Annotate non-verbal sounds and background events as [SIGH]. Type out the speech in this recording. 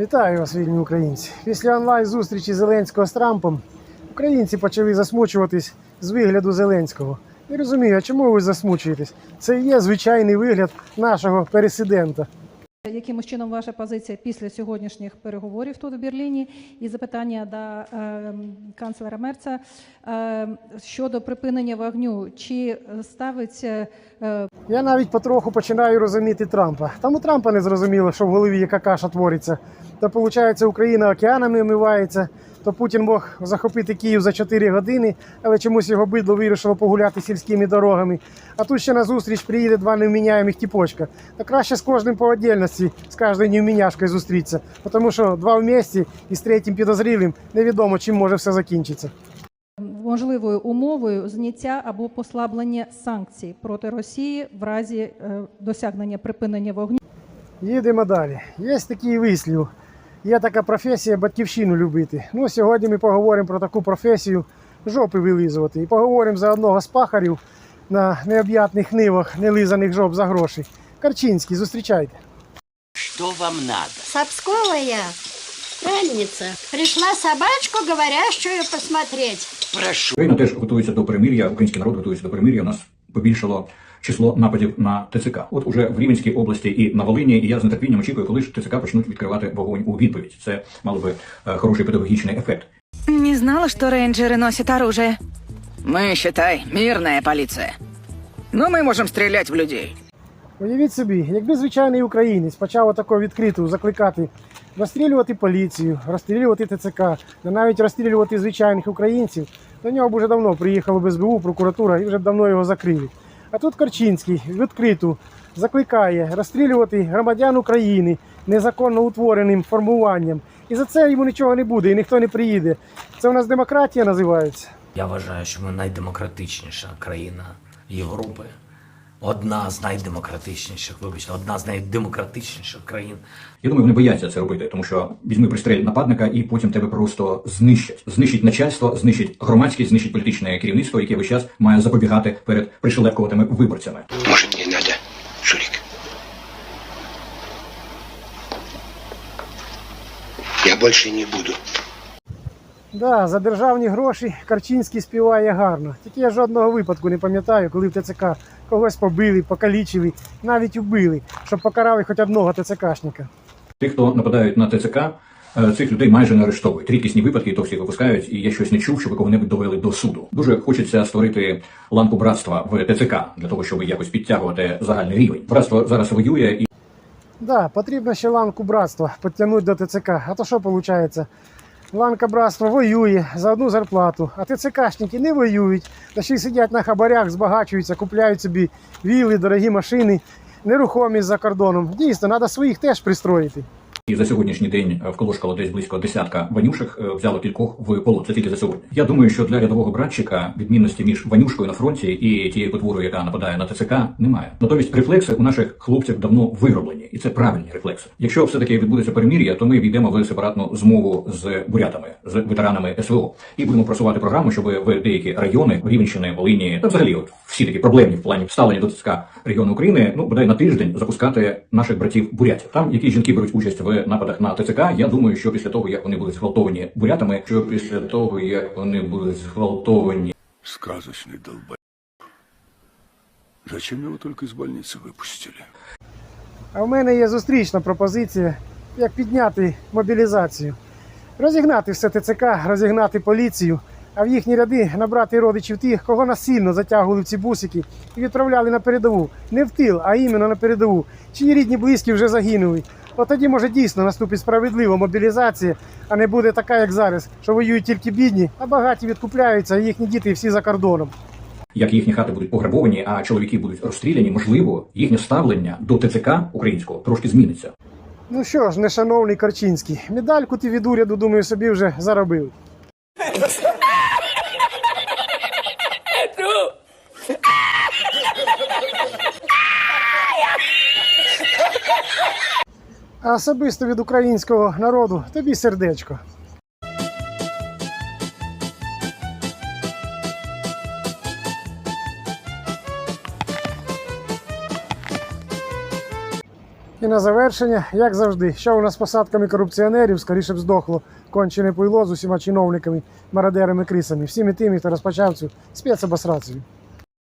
Вітаю вас, вільні українці. Після онлайн-зустрічі Зеленського з Трампом українці почали засмучуватись з вигляду Зеленського. Не розумію, а чому ви засмучуєтесь? Це і є звичайний вигляд нашого пересидента. Якимось чином ваша позиція після сьогоднішніх переговорів тут в Берліні і запитання до е, канцлера Мерца е, щодо припинення вогню, чи ставиться е, Я навіть потроху починаю розуміти Трампа. Там у Трампа не зрозуміло, що в голові яка каша твориться. То виходить, Україна океанами омивається, то Путін мог захопити Київ за 4 години, але чомусь його бидло вирішило погуляти сільськими дорогами. А тут ще на зустріч приїде два невміняємих тіпочка. Та краще з кожним по отдельності, з кожною невміняшкою зустрітися. Тому що два в місті і з третім підозрілим невідомо, чим може все закінчитися. можливою умовою зняття або послаблення санкцій проти Росії в разі е, досягнення припинення вогню. Їдемо далі. Є такий вислів. Є така професія батьківщину любити. Ну, сьогодні ми поговоримо про таку професію жопи вилизувати. І поговоримо за одного з пахарів на необ'ятних нивах, нелизаних жоп за гроші. Карчинський, зустрічайте. Что вам надо? Сапсколая кральница пришла собачку говорящую посмотреть. Прошу. Україна теж готується до перемир'я, український народ готується до перемир'я. У нас побільшало число нападів на ТЦК. От уже в Рівненській області і на Волині, і я з нетерпінням очікую, коли ж ТЦК почнуть відкривати вогонь у відповідь. Це мало би е, хороший педагогічний ефект. Не знала, что рейнджеры носят оружие. Мы, считай, мирная полиция. Но мы можем стрелять в людей. Уявіть собі, якби звичайний українець почав отако відкрито закликати розстрілювати поліцію, розстрілювати ТЦК, та навіть розстрілювати звичайних українців, до нього б уже давно приїхало б СБУ, прокуратура і вже б давно його закрили. А тут Корчинський відкрито закликає розстрілювати громадян України незаконно утвореним формуванням. І за це йому нічого не буде, і ніхто не приїде. Це у нас демократія називається. Я вважаю, що ми найдемократичніша країна Європи. Одна з найдемократичніших, вибачте, одна з найдемократичніших країн Я думаю, вони бояться це робити, тому що візьми пристрель нападника і потім тебе просто знищать. Знищить начальство, знищить громадськість, знищить політичне керівництво, яке весь час має запобігати перед пришелепкуватими виборцями. Может, не надо, Шурик? Я больше не буду. Да, за державні гроші Карчинський співає гарно. Тільки я жодного випадку не пам'ятаю, коли в ТЦК когось побили, покалічили, навіть убили, щоб покарали хоч одного ТЦКшника. Тих, хто нападають на ТЦК, е, цих людей майже не арештовують. Рідкісні випадки, то всіх випускають, і я щось не чув, щоб кого-небудь довели до суду. Дуже хочеться створити ланку братства в ТЦК для того, щоб якось підтягувати загальний рівень. Братство зараз воює і Да, потрібно ще ланку братства підтягнути до ТЦК. А то що виходить? Ланка братства воює за одну зарплату, а ТЦКшники не воюють, та ще й сидять на хабарях, збагачуються, купляють собі віли, дорогі машини, нерухомість за кордоном. Дійсно, треба своїх теж пристроїти. І за сьогоднішній день е, вколошкало десь близько десятка ванюшек, е, взяло кількох в полон. Це тільки за сьогодні. Я думаю, що для рядового братчика відмінності між ванюшкою на фронті і тією потворою, яка нападає на ТЦК, немає. Натомість рефлекси у наших хлопців давно вироблені, і це правильні рефлекси. Якщо все таки відбудеться перемір'я, то ми війдемо в сепаратну змову з бурятами, з ветеранами СВО, і будемо просувати програму, щоб в деякі райони Рівенщини, Волині та взагалі от всі такі проблемні в плані вставлення до ТЦК регіону України, ну бодай на тиждень запускати наших братів бурятів. Там які жінки беруть участь в нападах на ТЦК. Я думаю, що після того як вони будуть зґвалтовані бурятами, що після того як вони будуть зґвалтовані Сказочный долбоеб. Зачем его только из больницы выпустили? А в мене є зустрічна пропозиція, як підняти мобілізацію. Розігнати все ТЦК, розігнати поліцію, а в їхні ряди набрати родичів тих, кого насильно затягували в ці бусики і відправляли на передову. Не в тил, а іменно на передову. Чиї рідні близькі вже загинули. От тоді може дійсно наступить справедлива мобілізація, а не буде така, як зараз, що воюють тільки бідні, а багаті відкупляються, а їхні діти всі за кордоном. як їхні хати будуть пограбовані, а чоловіки будуть розстріляні, можливо, їхнє ставлення до ТЦК українського трошки зміниться. Ну що ж, нешановний Корчинський, медальку ти від уряду, думаю, собі вже заробив. [LAUGHS] А особисто від українського народу тобі сердечко. І на завершення, як завжди, що у нас з посадками корупціонерів, скоріше б здохло кончене пуйло з усіма чиновниками, мародерами, крисами, всіми тими, хто розпочав цю спецобосрацію.